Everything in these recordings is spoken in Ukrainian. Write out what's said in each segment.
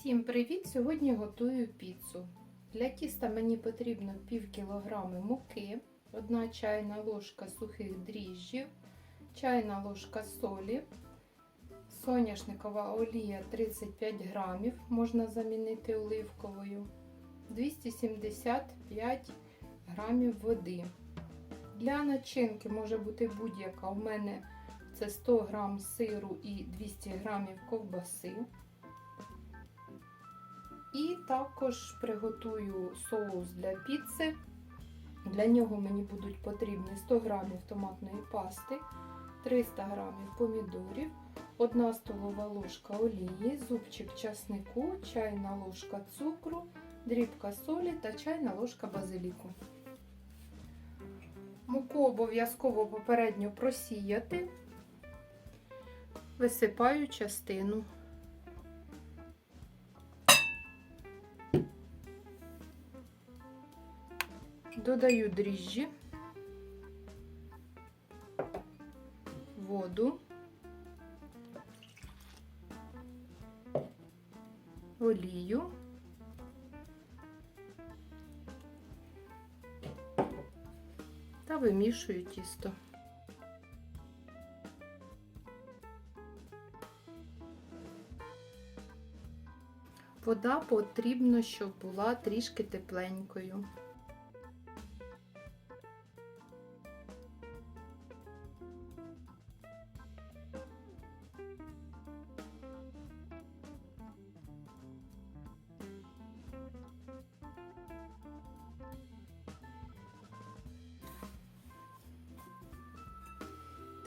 Всім привіт! Сьогодні готую піцу. Для тіста мені потрібно пів кілограми муки, 1 чайна ложка сухих дріжджів, чайна ложка солі, соняшникова олія 35 грамів, можна замінити оливковою, 275 грамів води. Для начинки може бути будь-яка. У мене це 100 грам сиру і 200 грамів ковбаси. І також приготую соус для піци. Для нього мені будуть потрібні 100 грамів томатної пасти, 300 грамів помідорів, 1 столова ложка олії, зубчик часнику, чайна ложка цукру, дрібка солі та чайна ложка базиліку. Муку обов'язково попередньо просіяти, висипаю частину. Додаю дріжджі, воду, олію. Та вимішую тісто. Вода потрібно, щоб була трішки тепленькою.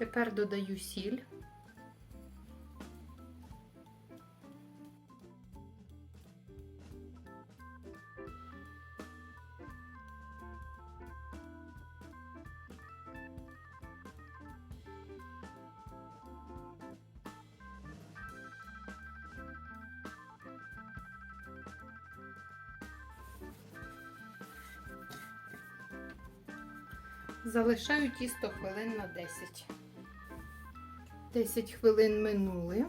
Тепер додаю сіль. Залишаю тісто хвилин на 10. 10 хвилин минули.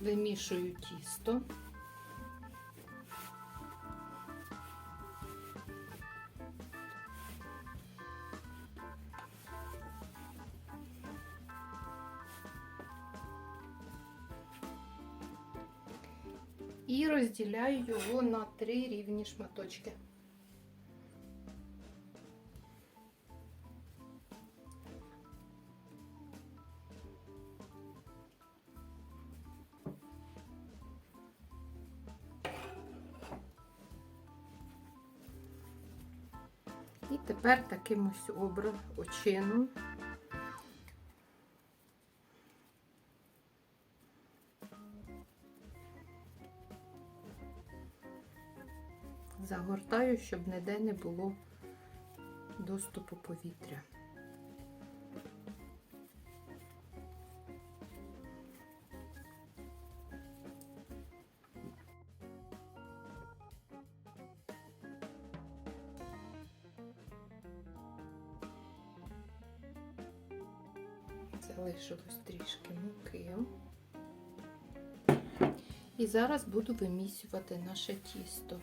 Вимішую тісто. І розділяю його на три рівні шматочки. І тепер таким ось образ очину загортаю, щоб ніде не було доступу повітря. Залишилось трішки муки. І зараз буду вимісювати наше тісто.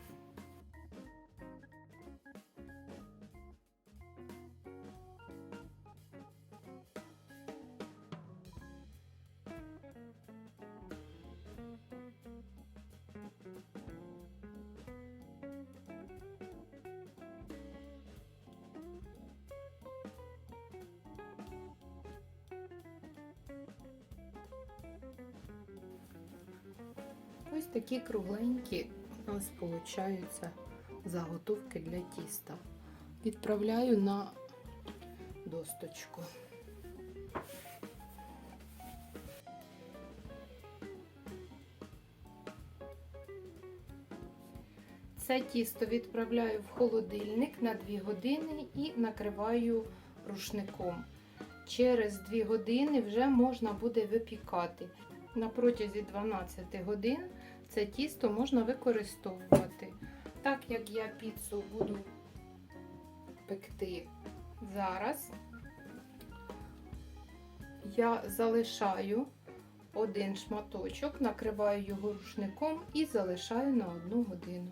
Ось такі кругленькі у нас получаються заготовки для тіста. Відправляю на досточку. Це тісто відправляю в холодильник на 2 години і накриваю рушником. Через 2 години вже можна буде випікати. На протязі 12 годин це тісто можна використовувати. Так як я піцу буду пекти зараз, я залишаю один шматочок, накриваю його рушником і залишаю на одну годину.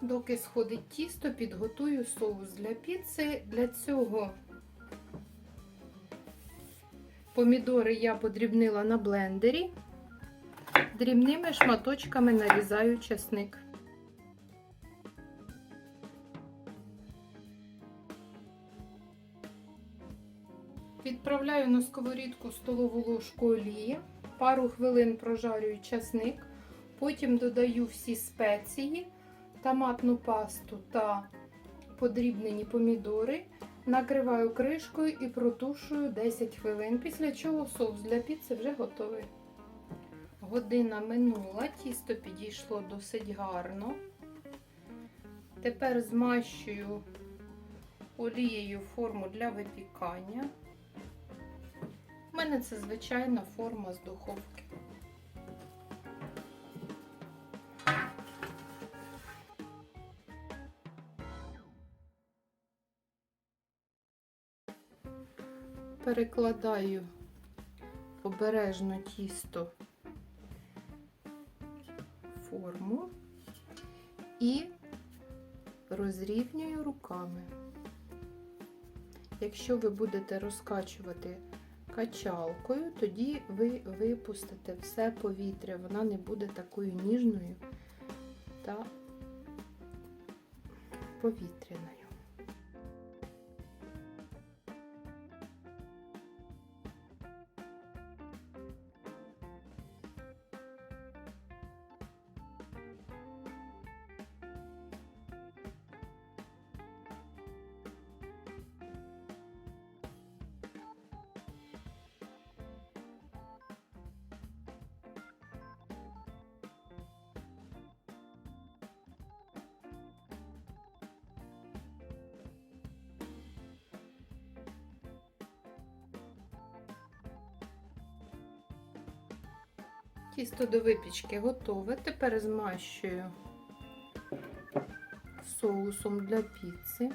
Доки сходить тісто, підготую соус для піци. Для цього помідори я подрібнила на блендері. Дрібними шматочками нарізаю часник. Відправляю на сковорідку столову ложку олії, пару хвилин прожарюю часник, потім додаю всі спеції, томатну пасту та подрібнені помідори, накриваю кришкою і протушую 10 хвилин, після чого соус для піци вже готовий. Година минула, тісто підійшло досить гарно. Тепер змащую олією форму для випікання. У мене це звичайна форма з духовки. Перекладаю обережно тісто форму і розрівнюю руками. Якщо ви будете розкачувати качалкою, тоді ви випустите все повітря, вона не буде такою ніжною та повітряною. Тісто до випічки готове. Тепер змащую соусом для піци,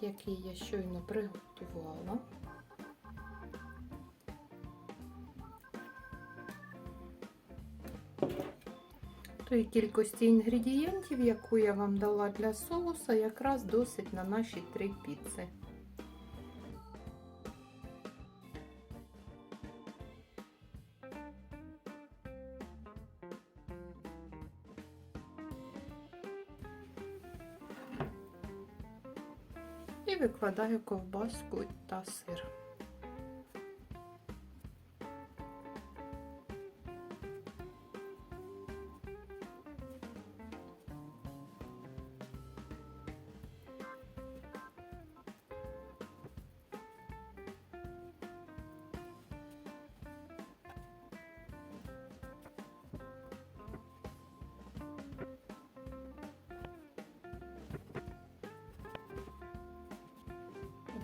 який я щойно приготувала. Тої кількості інгредієнтів, яку я вам дала для соуса, якраз досить на наші три піци. Викладаю ковбаску та сир.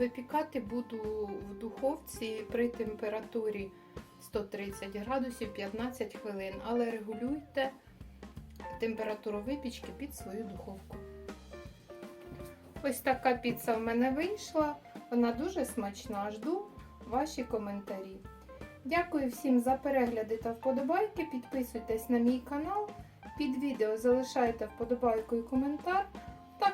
Випікати буду в духовці при температурі 130 градусів 15 хвилин, але регулюйте температуру випічки під свою духовку. Ось така піца в мене вийшла. Вона дуже смачна. Жду ваші коментарі. Дякую всім за перегляди та вподобайки. Підписуйтесь на мій канал. Під відео залишайте вподобайку і коментар.